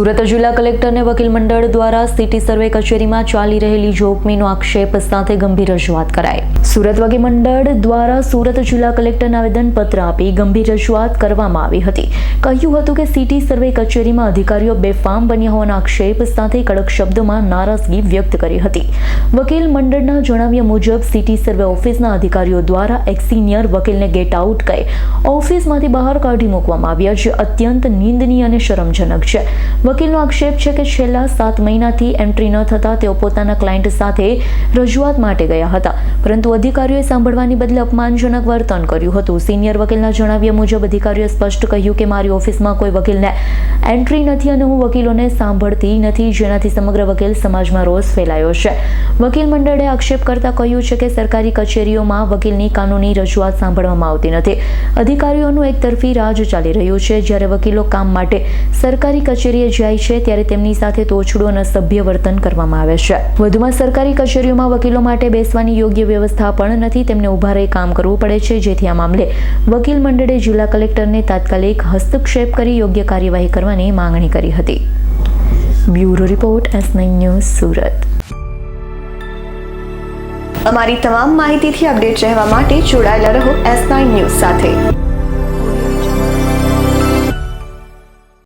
સુરત જિલ્લા કલેક્ટરને વકીલ મંડળ દ્વારા સિટી સર્વે કચેરીમાં ચાલી રહેલી જોખમીનો આક્ષેપ સાથે ગંભીર રજૂઆત કરાઈ. સુરત વકીલ મંડળ દ્વારા સુરત જિલ્લા કલેક્ટરને આવેદનપત્ર આપી ગંભીર રજૂઆત કરવામાં આવી હતી. કહ્યું હતું કે સિટી સર્વે કચેરીમાં અધિકારીઓ બેફામ બન્યા હોવાના આક્ષેપ સાથે કડક શબ્દોમાં નારાજગી વ્યક્ત કરી હતી. વકીલ મંડળના જણાવ્યા મુજબ, સિટી સર્વે ઓફિસના અધિકારીઓ દ્વારા એક સિનિયર વકીલને ગેટ આઉટ કહી ઓફિસમાંથી બહાર કાઢી મૂકવામાં આવ્યા જે અત્યંત નિંદનીય અને શરમજનક છે. વકીલનો આક્ષેપ છે કે છેલ્લા સાત મહિનાથી એન્ટ્રી ન થતાં તેઓ પોતાના ક્લાયન્ટ સાથે રજૂઆત માટે ગયા હતા. પરંતુ અધિકારીઓએ સાંભળવાની બદલે અપમાનજનક વર્તન કર્યું હતું. સિનિયર વકીલના જણાવ્યા મુજબ, અધિકારીઓએ સ્પષ્ટ કહ્યું કે મારી ઓફિસમાં કોઈ વકીલને એન્ટ્રી નથી અને હું વકીલોને સાંભળતી નથી, જેનાથી સમગ્ર વકીલ સમાજમાં રોષ ફેલાયો છે. વકીલ મંડળે આક્ષેપ કરતા કહ્યું છે કે સરકારી કચેરીઓમાં વકીલની કાનૂની રજૂઆત સાંભળવામાં આવતી નથી. અધિકારીઓનું એકતરફી રાજ ચાલી રહ્યું છે. જ્યારે વકીલો કામ માટે સરકારી કચેરીએ જાય છે ત્યારે તેમની સાથે તોછડો અને સભ્ય વર્તન કરવામાં આવે છે. વધુમાં સરકારી કચેરીઓમાં વકીલો માટે બેસવાની યોગ્ય વ્યવસ્થા પણ નથી. તેમને ઊભા રહી કામ કરવું પડે છે. જેથી આ મામલે વકીલ મંડળે જિલ્લા કલેક્ટરને તાત્કાલિક હસ્તક્ષેપ કરી યોગ્ય કાર્યવાહી કરવાની માંગણી કરી હતી. Bureau report S news Surat. અમારી તમામ માહિતીથી અપડેટ રહેવા માટે જોડાયેલા રહો એસ નાઇન ન્યૂઝ સાથે.